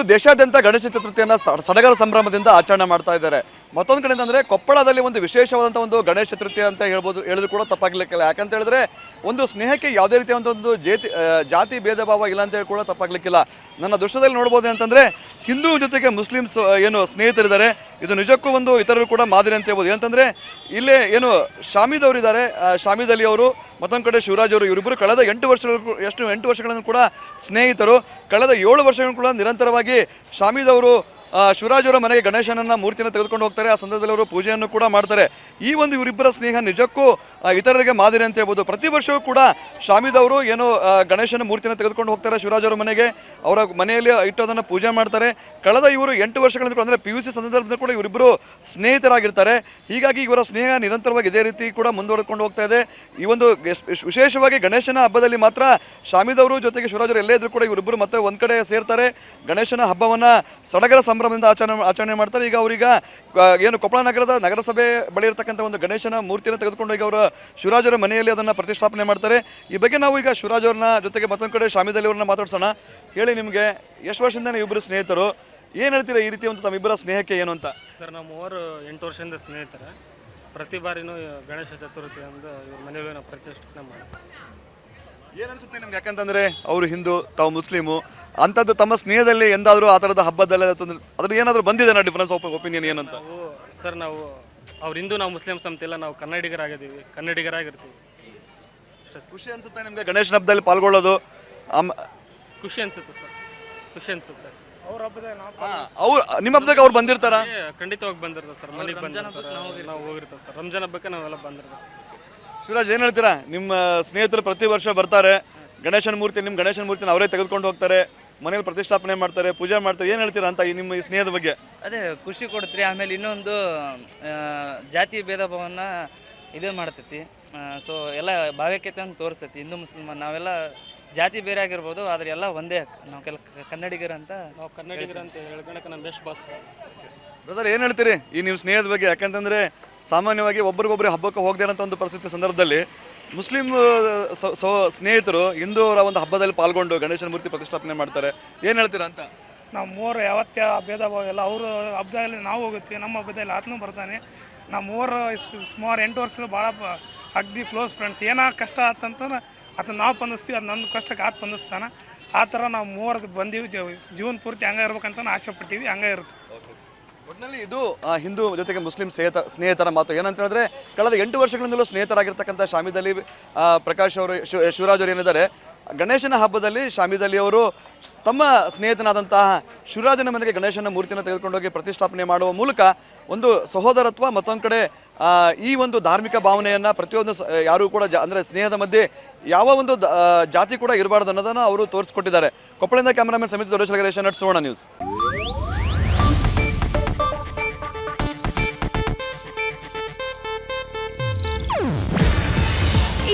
ಇಂದು ದೇಶಾದ್ಯಂತ ಗಣೇಶ ಚತುರ್ಥಿಯನ್ನು ಸಡಗರ ಸಂಭ್ರಮದಿಂದ ಆಚರಣೆ ಮಾಡ್ತಾ ಇದ್ದಾರೆ. ಮತ್ತೊಂದು ಕಡೆ ಅಂದರೆ ಕೊಪ್ಪಳದಲ್ಲಿ ಒಂದು ವಿಶೇಷವಾದಂಥ ಒಂದು ಗಣೇಶ ಚತುರ್ಥಿ ಅಂತ ಹೇಳ್ಬೋದು, ಹೇಳಿದ್ರು ಕೂಡ ತಪ್ಪಾಗ್ಲಿಕ್ಕಿಲ್ಲ. ಯಾಕಂತ ಹೇಳಿದ್ರೆ ಒಂದು ಸ್ನೇಹಕ್ಕೆ ಯಾವುದೇ ರೀತಿಯ ಒಂದು ಜಾತಿ ಜಾತಿ, ಭೇದ ಭಾವ ಇಲ್ಲ ಅಂತ ಹೇಳಿ ಕೂಡ ತಪ್ಪಾಗ್ಲಿಕ್ಕಿಲ್ಲ. ನನ್ನ ದೃಶ್ಯದಲ್ಲಿ ನೋಡ್ಬೋದು ಅಂತಂದರೆ ಹಿಂದೂ ಜೊತೆಗೆ ಮುಸ್ಲಿಮ್ಸ್ ಏನು ಸ್ನೇಹಿತರಿದ್ದಾರೆ. ಇದು ನಿಜಕ್ಕೂ ಒಂದು ಇತರರು ಕೂಡ ಮಾದರಿ ಅಂತ ಹೇಳ್ಬೋದು. ಏನಂತಂದರೆ ಇಲ್ಲೇ ಏನು ಶಾಮೀದ್ ಅವರು ಇದ್ದಾರೆ ಶಾಮೀದ್ ಅಲಿ ಅವರು, ಮತ್ತೊಂದು ಕಡೆ ಶಿವರಾಜ್ ಅವರು ಇವರಿಬ್ಬರು ಕಳೆದ ಎಂಟು ವರ್ಷಗಳು ಎಷ್ಟು ಎಂಟು ವರ್ಷಗಳನ್ನು ಕೂಡ ಸ್ನೇಹಿತರು. ಕಳೆದ ಏಳು ವರ್ಷಗಳನ್ನು ಕೂಡ ನಿರಂತರವಾಗಿ ಶಾಮೀದ್ ಅವರು ಶಿವರಾಜ್ ಅವರ ಮನೆಗೆ ಗಣೇಶನನ್ನ ಮೂರ್ತಿನ ತೆಗೆದುಕೊಂಡು ಹೋಗ್ತಾರೆ. ಆ ಸಂದರ್ಭದಲ್ಲಿ ಅವರು ಪೂಜೆಯನ್ನು ಕೂಡ ಮಾಡ್ತಾರೆ. ಈ ಒಂದು ಇವರಿಬ್ಬರ ಸ್ನೇಹ ನಿಜಕ್ಕೂ ಇತರರಿಗೆ ಮಾದರಿ ಅಂತ ಹೇಳ್ಬೋದು. ಪ್ರತಿ ವರ್ಷವೂ ಕೂಡ ಶಾಮಿದವರು ಏನು ಗಣೇಶನ ಮೂರ್ತಿನ ತೆಗೆದುಕೊಂಡು ಹೋಗ್ತಾರೆ ಶಿವರಾಜ್ ಅವರ ಮನೆಗೆ. ಅವರ ಮನೆಯಲ್ಲಿ ಇಟ್ಟು ಅದನ್ನು ಪೂಜೆ ಮಾಡ್ತಾರೆ. ಕಳೆದ ಇವರು ಎಂಟು ವರ್ಷಗಳಿಂದ ಅಂದರೆ ಪಿ ಯು ಸಿ ಸಂದರ್ಭದಲ್ಲಿ ಕೂಡ ಇವರಿಬ್ಬರು ಸ್ನೇಹಿತರಾಗಿರ್ತಾರೆ. ಹೀಗಾಗಿ ಇವರ ಸ್ನೇಹ ನಿರಂತರವಾಗಿ ಇದೇ ರೀತಿ ಕೂಡ ಮುಂದುವರೆದುಕೊಂಡು ಹೋಗ್ತಾ ಇದೆ. ಈ ಒಂದು ವಿಶೇಷವಾಗಿ ಗಣೇಶನ ಹಬ್ಬದಲ್ಲಿ ಮಾತ್ರ ಶಾಮಿದವರು ಜೊತೆಗೆ ಶಿವರಾಜ್ ಅವರು ಎಲ್ಲೇ ಇದ್ರು ಕೂಡ ಇವರಿಬ್ಬರು ಮತ್ತೆ ಒಂದು ಕಡೆ ಸೇರ್ತಾರೆ. ಗಣೇಶನ ಹಬ್ಬವನ್ನ ಸಡಗರ ಸಂಭ್ರಮದಿಂದ ಆಚರಣೆ ಆಚರಣೆ ಮಾಡ್ತಾರೆ. ಈಗ ಅವರೀಗ ಏನು ಕೊಪ್ಪಳ ನಗರದ ನಗರಸಭೆ ಬಳಿ ಇರತಕ್ಕಂಥ ಒಂದು ಗಣೇಶನ ಮೂರ್ತಿಯನ್ನು ತೆಗೆದುಕೊಂಡು ಈಗ ಅವರು ಶಿವರಾಜರ ಮನೆಯಲ್ಲಿ ಅದನ್ನು ಪ್ರತಿಷ್ಠಾಪನೆ ಮಾಡ್ತಾರೆ. ಈ ಬಗ್ಗೆ ನಾವು ಈಗ ಶಿವರಾಜ್ ಅವ್ರನ್ನ ಜೊತೆಗೆ ಮತ್ತೊಂದು ಕಡೆ ಶಾಮಿದಲ್ಲಿ ಅವ್ರನ್ನ ಮಾತಾಡ್ಸೋಣ. ಹೇಳಿ ನಿಮಗೆ ಎಷ್ಟು ವರ್ಷದಿಂದ ಇಬ್ಬರು ಸ್ನೇಹಿತರು, ಏನು ಹೇಳ್ತೀರಾ ಈ ರೀತಿ ಒಂದು ತಮ್ಮಿಬ್ಬರ ಸ್ನೇಹಕ್ಕೆ ಏನು ಅಂತ? ಸರ್, ನಾವು ಮೂವರು ಎಂಟು ವರ್ಷದಿಂದ ಸ್ನೇಹಿತರೆ. ಪ್ರತಿ ಬಾರಿನೂ ಗಣೇಶ ಚತುರ್ಥಿ ಅಂದು ಇವ್ರ ಮನೆಯಲ್ಲಿ ನಾವು ಪ್ರತಿಷ್ಠಾಪನೆ ಮಾಡ್ತೀವಿ ಏನು ಅನ್ಸುತ್ತೆ ನಿಮ್ಗೆ? ಯಾಕಂತಂದ್ರೆ ಅವರು ಹಿಂದೂ ತಾವು ಮುಸ್ಲಿಮು ಅಂಥದ್ದು ತಮ್ಮ ಸ್ನೇಹದಲ್ಲಿ ಎಂದಾದರೂ ಆ ಥರದ ಹಬ್ಬದಲ್ಲ ಅದ್ರ ಏನಾದರೂ ಬಂದಿದೆ ನಾ ಡಿಫ್ರೆನ್ಸ್ ಒಪಿನಿಯನ್ ಏನಂತ? ನಾವು ಸರ್ ನಾವು ಅವ್ರ ಹಿಂದೂ ನಾವು ಮುಸ್ಲಿಮ್ಸ್ ಅಂತಿಲ್ಲ ನಾವು ಕನ್ನಡಿಗರಾಗಿದ್ದೀವಿ. ಕನ್ನಡಿಗರಾಗಿರ್ತೀವಿ. ಅಷ್ಟೇ ಸರ್. ಖುಷಿ ಅನ್ಸುತ್ತೆ ನಿಮಗೆ ಗಣೇಶನ ಹಬ್ಬದಲ್ಲಿ ಪಾಲ್ಗೊಳ್ಳೋದು? ಆಮ್- ಖುಷಿ ಅನ್ಸುತ್ತೆ ಸರ್ ಖುಷಿ ಅನ್ಸುತ್ತೆ. ಅವ್ರ ಹಬ್ಬದಾಗ ನಾವು ಅವ್ರು ನಿಮ್ಮ ಹಬ್ಬದಾಗ ಅವ್ರು ಬಂದಿರ್ತಾರ? ಖಂಡಿತವಾಗಿ ಬಂದಿರ್ತಾರೆ ಸರ್ ಮನೆಗೆ ಬಂದಿರ್ತಾರೆ ನಾವು ಹೋಗಿರ್ತಾರೆ ಸರ್ ರಂಜಾನ್ ಹಬ್ಬಕ್ಕೆ ನಾವೆಲ್ಲ ಬಂದಿರ್ತಾರೆ ಸರ್ ಶಿವರಾಜ್, ಏನು ಹೇಳ್ತೀರಾ? ನಿಮ್ಮ ಸ್ನೇಹಿತರು ಪ್ರತಿ ವರ್ಷ ಬರ್ತಾರೆ. ಗಣೇಶನ ಮೂರ್ತಿ ನಿಮ್ಮ ಗಣೇಶನ ಮೂರ್ತಿನ ಅವರೇ ತೆಗೆದುಕೊಂಡು ಹೋಗ್ತಾರೆ. ಮನೇಲಿ ಪ್ರತಿಷ್ಠಾಪನೆ ಮಾಡ್ತಾರೆ, ಪೂಜೆ ಮಾಡ್ತಾರೆ. ಏನು ಹೇಳ್ತೀರಾ ಅಂತ ನಿಮ್ಮ ಈ ಸ್ನೇಹದ ಬಗ್ಗೆ? ಅದೇ, ಖುಷಿ ಕೊಡ್ತೀರಿ. ಆಮೇಲೆ ಇನ್ನೊಂದು ಜಾತಿ ಭೇದ ಭಾವನ ಇದು ಮಾಡ್ತೈತಿ? ಸೊ ಎಲ್ಲ ಭಾವೈಕ್ಯತೆ ಅಂತ ತೋರಿಸ್ತೈತಿ ಹಿಂದೂ ಮುಸ್ಲಿಮ್ ನಾವೆಲ್ಲ ಜಾತಿ ಬೇರೆ ಆಗಿರ್ಬೋದು ಆದ್ರೆ ಎಲ್ಲ ಒಂದೇ ನಾವು ಕೆಲ ಕನ್ನಡಿಗರ ಅಂತ ನಾವು ಕನ್ನಡಿಗರು ಅಂತ ಹೇಳ್ಕೊಳಕ್ಕೆ ನಮ್ಮ ಬೆಸ್ಟ್ ಬಾಸ್ ಬ್ರದರ್ ಏನು ಹೇಳ್ತೀರಿ? ಈ ನಿಮ್ಮ ಸ್ನೇಹದ ಬಗ್ಗೆ ಯಾಕಂತಂದ್ರೆ ಸಾಮಾನ್ಯವಾಗಿ ಒಬ್ರಿಗೊಬ್ರು ಹಬ್ಬಕ್ಕೆ ಹೋಗದೇ ಇರೋಂಥ ಒಂದು ಪರಿಸ್ಥಿತಿ ಸಂದರ್ಭದಲ್ಲಿ ಮುಸ್ಲಿಂ ಸೊ ಸ್ನೇಹಿತರು ಸ್ನೇಹಿತರು ಹಿಂದೂವರ ಒಂದು ಹಬ್ಬದಲ್ಲಿ ಪಾಲ್ಗೊಂಡು ಗಣೇಶನ ಮೂರ್ತಿ ಪ್ರತಿಷ್ಠಾಪನೆ ಮಾಡ್ತಾರೆ. ಏನು ಹೇಳ್ತೀರಾ ಅಂತ? ನಾವು ಮೂವರು ಯಾವತ್ತೇ ಭೇದ ಭಾವ ಇಲ್ಲ, ಅವರು ಹಬ್ಬದಲ್ಲಿ ನಾವು ಹೋಗುತ್ತೀವಿ, ನಮ್ಮ ಹಬ್ಬದಲ್ಲಿ ಆತನೂ ಬರ್ತಾನೆ. ನಾವು ಮೂವರು ಸುಮಾರು ಎಂಟು ವರ್ಷದ ಭಾಳ ಅಗ್ದಿ ಕ್ಲೋಸ್ ಫ್ರೆಂಡ್ಸ್ ಏನೋ ಕಷ್ಟ ಆತಂತಂದ್ರೆ ಅದನ್ನ ನಾವು ಬಂಧಿಸ್ತೀವಿ, ಅದು ನನ್ನ ಕಷ್ಟಕ್ಕೆ ಆತ ಬಂಧಿಸ್ತಾನೆ. ಆ ಥರ ನಾವು ಮೂವರದ್ದು ಬಂದೀವಿ, ದೇವ್- ಜೀವನ ಪೂರ್ತಿ ಹಂಗೆ ಇರ್ಬೇಕಂತ ಆಸೆ ಪಟ್ಟಿವಿ, ಹಂಗೆ ಇರುತ್ತೆ. ಒಟ್ಟಿನಲ್ಲಿ ಇದು ಹಿಂದೂ ಜೊತೆಗೆ ಮುಸ್ಲಿಂ ಸ್ನೇಹಿತ, ಸ್ನೇಹಿತರ ಮಾತು. ಏನಂತ ಹೇಳಿದ್ರೆ, ಕಳೆದ ಎಂಟು ವರ್ಷಗಳಿಂದಲೂ ಸ್ನೇಹಿತರಾಗಿರ್ತಕ್ಕಂಥ ಶಾಮಿದ್ ಪ್ರಕಾಶ್ ಅವರು, ಶಿವ- ಶಿವರಾಜ್ ಅವರು ಏನಿದ್ದಾರೆ, ಗಣೇಶನ ಹಬ್ಬದಲ್ಲಿ ಶಾಮಿದ್ ಅವರು ತಮ್ಮ ಸ್ನೇಹಿತನಾದಂತಹ ಶಿವರಾಜನ ಮನೆಗೆ ಗಣೇಶನ ಮೂರ್ತಿಯನ್ನು ತೆಗೆದುಕೊಂಡೋಗಿ ಪ್ರತಿಷ್ಠಾಪನೆ ಮಾಡುವ ಮೂಲಕ ಒಂದು ಸಹೋದರತ್ವ ಮತ್ತೊಂದು ಕಡೆ ಈ ಒಂದು ಧಾರ್ಮಿಕ ಭಾವನೆಯನ್ನು ಪ್ರತಿಯೊಂದು ಯಾರೂ ಕೂಡ ಜ, ಅಂದರೆ ಸ್ನೇಹದ ಮಧ್ಯೆ ಯಾವ ಒಂದು ಜಾತಿ ಕೂಡ ಇರಬಾರ್ದು ಅನ್ನೋದನ್ನು ಅವರು ತೋರಿಸ್ಕೊಟ್ಟಿದ್ದಾರೆ. ಕೊಪ್ಪಳದಿಂದ ಕ್ಯಾಮರಾಮನ್ ಸಮಿತಿ ದೊಡ್ಡ ಗಣೇಶ ನಟ್ ಸುವರ್ಣ ನ್ಯೂಸ್.